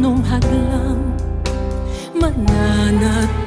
nung haglang mananatili